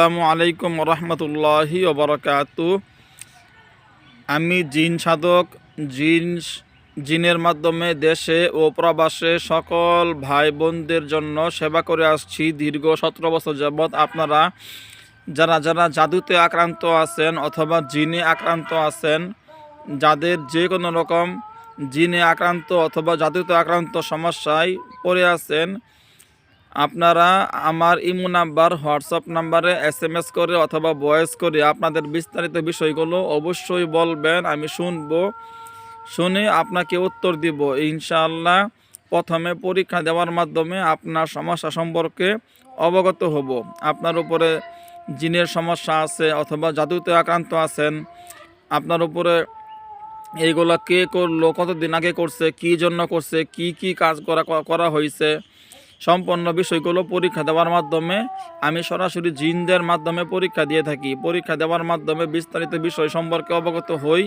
আসসালামু আলাইকুম রহমতুল্লাহি ওবরাকাত। আমি জিন সাধক, জিন জিনের মাধ্যমে দেশে ও প্রবাসে সকল ভাই বোনদের জন্য সেবা করে আসছি। দীর্ঘ সতেরো বছর যাবৎ আপনারা যারা যারা জাদুতে আক্রান্ত আছেন অথবা জিনে আক্রান্ত আছেন, যাদের যে কোনো রকম জিনে আক্রান্ত অথবা জাদুতে আক্রান্ত সমস্যায় পড়ে আছেন আপনারা আমার ইমো নাম্বার, হোয়াটসঅ্যাপ নাম্বারে এস এম এস করে অথবা ভয়েস করে আপনাদের বিস্তারিত বিষয়গুলো অবশ্যই বলবেন, আমি শুনব, শুনে আপনাকে উত্তর দিব। ইনশাআল্লাহ প্রথমে পরীক্ষা দেওয়ার মাধ্যমে আপনার সমস্যা সম্পর্কে অবগত হব। আপনার উপরে জিনের সমস্যা আছে অথবা জাদুতে আক্রান্ত আছেন, আপনার উপরে এইগুলা কে করল, কতদিন আগে করছে, কি জন্য করছে, কি কি কাজ করা করা হয়েছে সম্পন্ন বিষয়গুলো পরীক্ষা দেওয়ার মাধ্যমে আমি সরাসরি জিনদের মাধ্যমে পরীক্ষা দিয়ে থাকি। পরীক্ষা দেওয়ার মাধ্যমে বিস্তারিত বিষয় সম্পর্কে অবগত হই।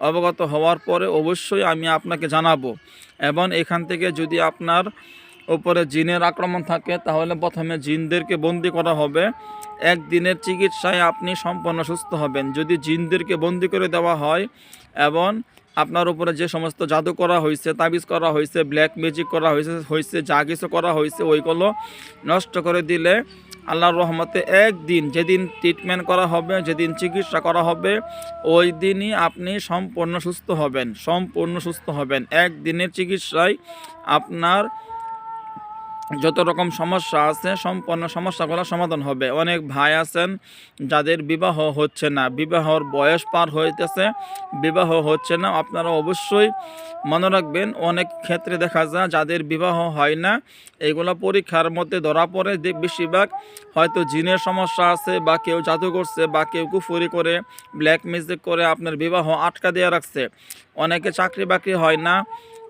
অবগত হওয়ার পরে অবশ্যই আমি আপনাকে জানাব। এবং এখান থেকে যদি আপনার উপরে জিনের আক্রমণ থাকে, তাহলে প্রথমে জিনদেরকে বন্দি করা হবে। একদিনের চিকিৎসায় আপনি সম্পূর্ণ সুস্থ হবেন। যদি জিনদেরকে বন্দি করে দেওয়া হয় এবং আপনার উপরে যে সমস্ত জাদু করা হয়েছে, তাবিজ করা হয়েছে ব্ল্যাক ম্যাজিক করা হয়েছে হয়েছে, যা কিছু করা হয়েছে, ওইগুলো নষ্ট করে দিলে আল্লাহর রহমতে একদিন যেদিন ট্রিটমেন্ট করা হবে, যেদিন চিকিৎসা করা হবে, ওই দিনই আপনি সম্পূর্ণ সুস্থ হবেন, সম্পূর্ণ সুস্থ হবেন। একদিনের চিকিৎসায় আপনার যত রকম সমস্যা আছে সম্পূর্ণ সমস্যাগুলো সমাধান হবে। অনেক ভাই আছেন যাদের বিবাহ হচ্ছে না। বিবাহর বয়স পার হইতেছে, বিবাহ হচ্ছে না। আপনারা অবশ্যই মনে রাখবেন, অনেক ক্ষেত্রে দেখা যায় যাদের বিবাহ হয় না, এগুলো পরীক্ষার মধ্যে ধরা পড়ে। যে বেশিরভাগ হয়তো জিনের সমস্যা আছে বা কেউ জাদু করছে বা কেউ কুফুরি করে ব্ল্যাক মিউজিক করে আপনার বিবাহ আটকা দেওয়া রাখছে। অনেকে চাকরি বাকরি হয় না।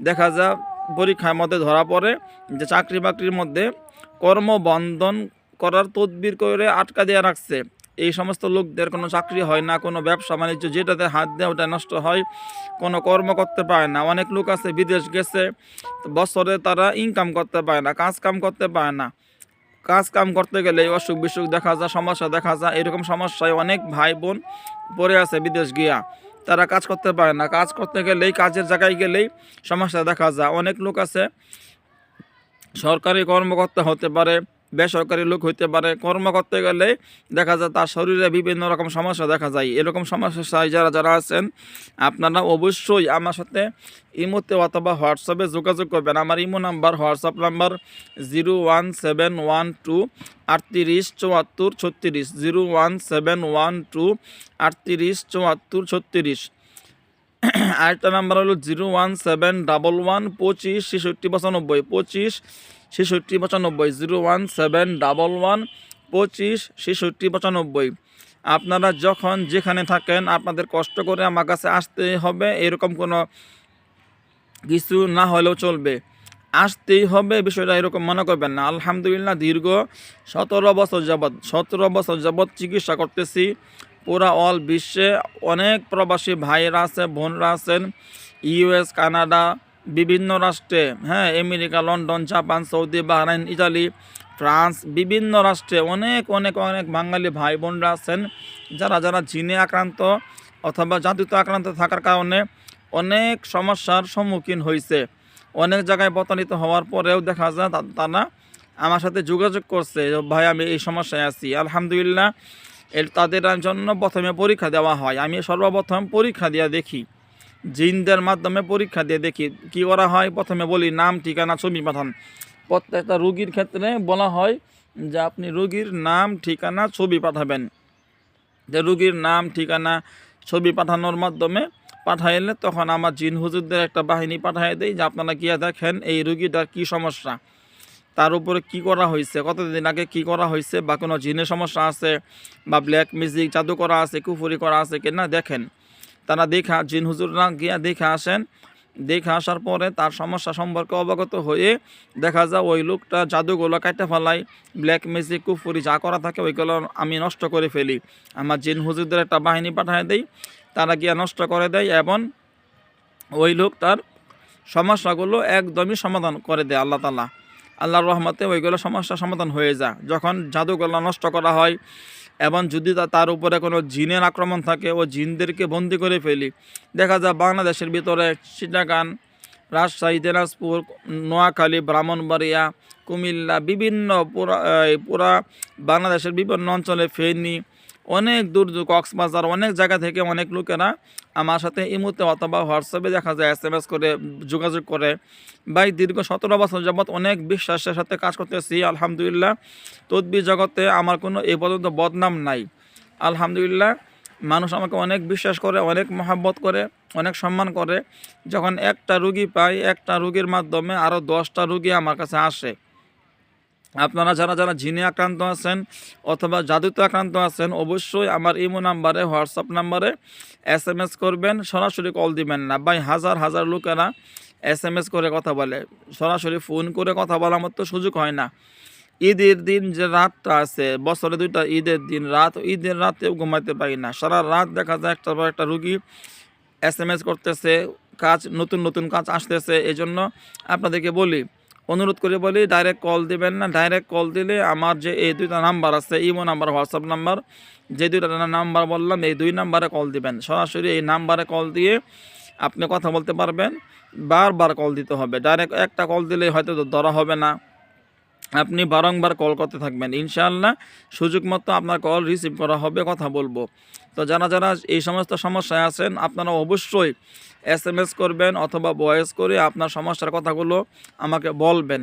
দেখা যায় পরীক্ষার মধ্যে ধরা পড়ে, যে চাকরি বাকরির মধ্যে কর্মবন্ধন করার তদবির করে আটকা দেওয়া রাখছে। এই সমস্ত লোকদের কোনো চাকরি হয় না, কোনো ব্যবসা বাণিজ্য যেটাতে হাত দেয় ওটা নষ্ট হয়, কোনো কর্ম করতে পারে না। অনেক লোক আছে, বিদেশ গেছে, বছরে তারা ইনকাম করতে পারে না, কাজ কাম করতে পারে না। কাজ কাম করতে গেলে অসুখ বিসুখ দেখা যায়, সমস্যা দেখা যায়, এরকম সমস্যায় অনেক ভাই বোন পড়ে আছে বিদেশ গিয়া। তারা কাজ করতে পারে না। কাজ করতে গেলেই, কাজের জায়গায় গেলেই সমস্যা দেখা যায়। অনেক লোক আছে, সরকারি কর্মকর্তা হতে পারে বেসরকারি লোক হইতে পারে, কর্ম করতে গেলে দেখা যায় তার শরীরে বিভিন্ন রকম সমস্যা দেখা যায়। এরকম সমস্যায় যারা যারা আছেন, আপনারা অবশ্যই আমার সাথে ইমোতে অথবা হোয়াটসঅ্যাপে যোগাযোগ করবেন। আমার imo number WhatsApp number zero one seven one two আটত্রিশ চুয়াত্তর ছত্রিশ zero one seven one two আটত্রিশ চুয়াত্তর ছত্রিশ। আরেকটা নাম্বার হলো zero one seven double one পঁচিশ ছেষট্টি পঁচানব্বই, পঁচিশ ছেষট্টি পঁচানব্বই, zero one seven double one পঁচিশ, ছেষট্টি পঁচানব্বই। আপনারা যখন যেখানে থাকেন, আপনাদের কষ্ট করে আমার কাছে আসতে হবে, এরকম কোনো কিছু না হলেও চলবে। আসতেই হবে, বিষয়টা এরকম মনে করবেন না। আলহামদুলিল্লাহ, দীর্ঘ সতেরো বছর যাবৎ, সতেরো বছর যাবৎ চিকিৎসা করতেছি। পুরা অল বিশ্বে অনেক প্রবাসী ভাইয়েরা আছে, বোনরা আছেন ইউএস কানাডা বিভিন্ন রাষ্ট্রে হ্যাঁ America, London, Japan, Saudi, Bahrain, Italy, France, বিভিন্ন রাষ্ট্রে অনেক অনেক অনেক বাঙালি ভাই বোনরা আছেন। যারা যারা জিনে আক্রান্ত অথবা জাদুতে আক্রান্ত থাকার কারণে অনেক সমস্যার সম্মুখীন হয়েছে। অনেক জায়গায় পতনিত হওয়ার পরেও দেখা যায় তারা আমার সাথে যোগাযোগ করছে ভাই, আমি এই সমস্যায় আছি। আলহামদুলিল্লাহ এর তাদের জন্য প্রথমে পরীক্ষা দেওয়া হয়। আমি সর্বপ্রথম পরীক্ষা দিয়ে দেখি। জিনদের মাধ্যমে পরীক্ষা দিয়ে দেখি কি করা হয়। প্রথমে বলি নাম, ঠিকানা, ছবি পাঠান। প্রত্যেকটা রুগীর ক্ষেত্রে বলা হয় যে আপনি রুগীর নাম, ঠিকানা, ছবি পাঠাবেন। যে রুগীর নাম, ঠিকানা, ছবি পাঠানোর মাধ্যমে পাঠাইলে তখন আমার জিন হুজুরদের একটা বাহিনী পাঠিয়ে দেয় যে আপনারা গিয়ে দেখেন এই রুগীটার কী সমস্যা। তার উপরে কি করা হয়েছে কতদিন আগে কি করা হয়েছে বা কোনো জিনের সমস্যা আছে বা ব্ল্যাক মিউজিক জাদু করা আছে, কুফুরি করা আছে কিনা দেখেন। তারা দেখা, জিন হুজুররা গিয়া দেখে আসেন। দেখে আসার পরে তার সমস্যা সম্পর্কে অবগত হয়ে দেখা যায়, ওই লোকটা জাদুগুলো কাটতে ফেলাই ব্ল্যাক ম্যাজিক কুফুরি যা করা থাকে, ওইগুলো আমি নষ্ট করে ফেলি। আমার জিন হুজুরদের একটা বাহিনী পাঠিয়ে দেই, তারা গিয়া নষ্ট করে দেয় এবং ওই লোক তার সমস্যাগুলো একদমই সমাধান করে দেয় আল্লাহ তালা আল্লাহর রহমতে ওইগুলো সমস্যা সমাধান হয়ে যায়। যখন জাদুগুলো নষ্ট করা হয় এবং যদি তার উপরে কোনো জিনের আক্রমণ থাকে, ও জিনদেরকে বন্দি করে ফেলি। দেখা যায় বাংলাদেশের ভিতরে চিটাগান রাজশাহী, দিনাজপুর, নোয়াখালী, ব্রাহ্মণবাড়িয়া, কুমিল্লা, বিভিন্ন পুরা পুরা বাংলাদেশের বিভিন্ন অঞ্চলে ফেনী অনেক দূর কক্সবাজার, অনেক জায়গা থেকে অনেক লোকেরা আমার সাথে ইমুতে অথবা হোয়াটসঅ্যাপে দেখা যায় এস এম এস করে, যোগাযোগ করে। ভাই, দীর্ঘ সতেরো বছর যাবৎ অনেক বিশ্বাসের সাথে কাজ করতেছি, আলহামদুলিল্লাহ। তদ্বির জগতে আমার কোনো এ পর্যন্ত বদনাম নাই। আলহামদুলিল্লাহ, মানুষ আমাকে অনেক বিশ্বাস করে, অনেক মহাব্বত করে, অনেক সম্মান করে। যখন একটা রুগী পাই, একটা রুগীর মাধ্যমে আরও দশটা রুগী আমার কাছে আসে। আপনারা যারা যারা জিনে আক্রান্ত আছেন অথবা জাদুতে আক্রান্ত আছেন, অবশ্যই আমার ইমো নাম্বারে, হোয়াটসঅ্যাপ নাম্বারে এস এম এস করবেন। সরাসরি কল দিবেন না। ভাই, হাজার হাজার লোকেরা এস এম এস করে কথা বলে। সরাসরি ফোন করে কথা বলার মতো সুযোগ হয় না। ঈদের দিন যে রাতটা আছে, বছরে দুইটা ঈদের দিন, রাত, ঈদের রাতেও ঘুমাইতে পারি না। সারা রাত দেখা যায় একটা পর একটা রুগী এস এম এস করতেছে, কাজ, নতুন নতুন কাজ আসতেছে। এই জন্য আপনাদেরকে বলি অনুরোধ করে বলি ডাইরেক্ট কল দেবেন না। ডাইরেক্ট কল দিলে আমার যে এই দুইটা নাম্বার আছে ইমো নাম্বার হোয়াটসঅ্যাপ নাম্বার যে দুইটা নাম্বার বললাম, এই দুই নাম্বারে কল দিবেন। সরাসরি এই নাম্বারে কল দিয়ে আপনি কথা বলতে পারবেন। বারবার কল দিতে হবে। ডাইরেক্ট একটা কল দিলে হয়তো ধরা হবে না। আপনি বারংবার কল করতে থাকবেন। ইনশাআল্লাহ সুযোগ মতো আপনার কল রিসিভ করা হবে, কথা বলব। তো যারা যারা এই সমস্ত সমস্যায় আছেন, আপনারা অবশ্যই এস করবেন অথবা বয়েস করে আপনার সমস্যার কথাগুলো আমাকে বলবেন।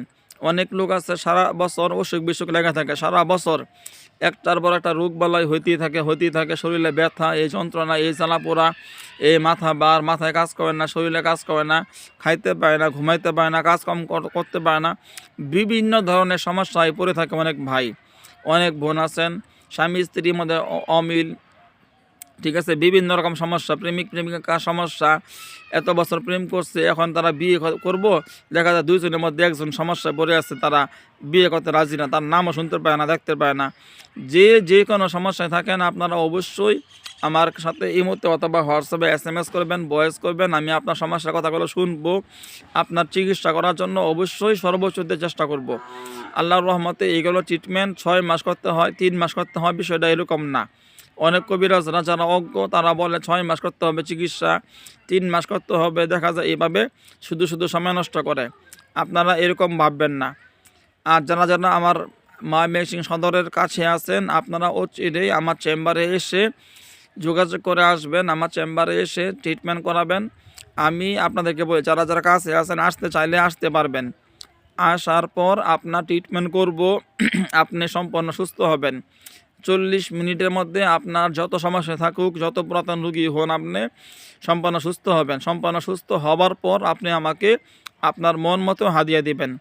অনেক লোক আছে, সারা বছর অসুখ বিসুখ লেগে থাকে, সারা বছর একটার পর একটা রোগ বালাই হইতেই থাকে হইতেই থাকে, শরীরে ব্যথা, এই যন্ত্রণা, এই জ্বালা পোড়া, এই মাথা বার, মাথায় কাজ করে না, শরীরে কাজ করে না, খাইতে পারে না, ঘুমাইতে পারে না কাজ কম করতে পারে না, বিভিন্ন ধরনের সমস্যায় পড়ে থাকে অনেক ভাই, অনেক বোন আছেন, স্বামী স্ত্রীর মধ্যে অমিল ঠিক আছে? বিভিন্ন রকম সমস্যা, প্রেমিক প্রেমিকার সমস্যা? এত বছর প্রেম করছে, এখন তারা বিয়ে করব? দেখা যায় দুইজনের মধ্যে একজন সমস্যা পড়ে আছে, তারা বিয়ে করতে রাজি না, তার নামও শুনতে পায় না, দেখতে পায় না। যে যে কোনো সমস্যায় থাকেন, আপনারা অবশ্যই আমার সাথে এই মুহূর্তে অথবা হোয়াটসঅ্যাপে এস এম এস করবেন, ভয়েস করবেন, আমি আপনার সমস্যার কথাগুলো শুনব, আপনার চিকিৎসা করার জন্য অবশ্যই সর্বোচ্চ চেষ্টা করব। আল্লাহর রহমতে এইগুলো ট্রিটমেন্ট ছয় মাস করতে হয়, তিন মাস করতে হয়, বিষয়টা এরকম না। অনেক কবিরাজরা যারা অজ্ঞ, তারা বলে ছয় মাস করতে হবে চিকিৎসা, তিন মাস করতে হবে। দেখা যায় এইভাবে শুধু শুধু সময় নষ্ট করে। আপনারা এরকম ভাববেন না। আর যারা যারা আমার মা মেশিং সদরের কাছে আছেন, আপনারা অচিরেই আমার চেম্বারে এসে যোগাযোগ করে আসবেন, আমার চেম্বারে এসে ট্রিটমেন্ট করাবেন। আমি আপনাদেরকে বলি, যারা যারা কাছে আছেন, আসতে চাইলে আসতে পারবেন। আসার পর আপনার ট্রিটমেন্ট করব, আপনি সম্পূর্ণ সুস্থ হবেন। চল্লিশ মিনিটের মধ্যে আপনার যত সমস্যা থাকুক, যত পুরাতন রুগী হন আপনি, সম্পন্ন সুস্থ হবেন। সম্পন্ন সুস্থ হবার পর আপনি আমাকে আপনার মন মতো হাদিয়া দিবেন।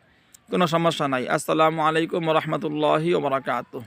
কোনো সমস্যা নাই। আসসালামু আলাইকুম রহমতুল্লাহি ওবরাকাতুহ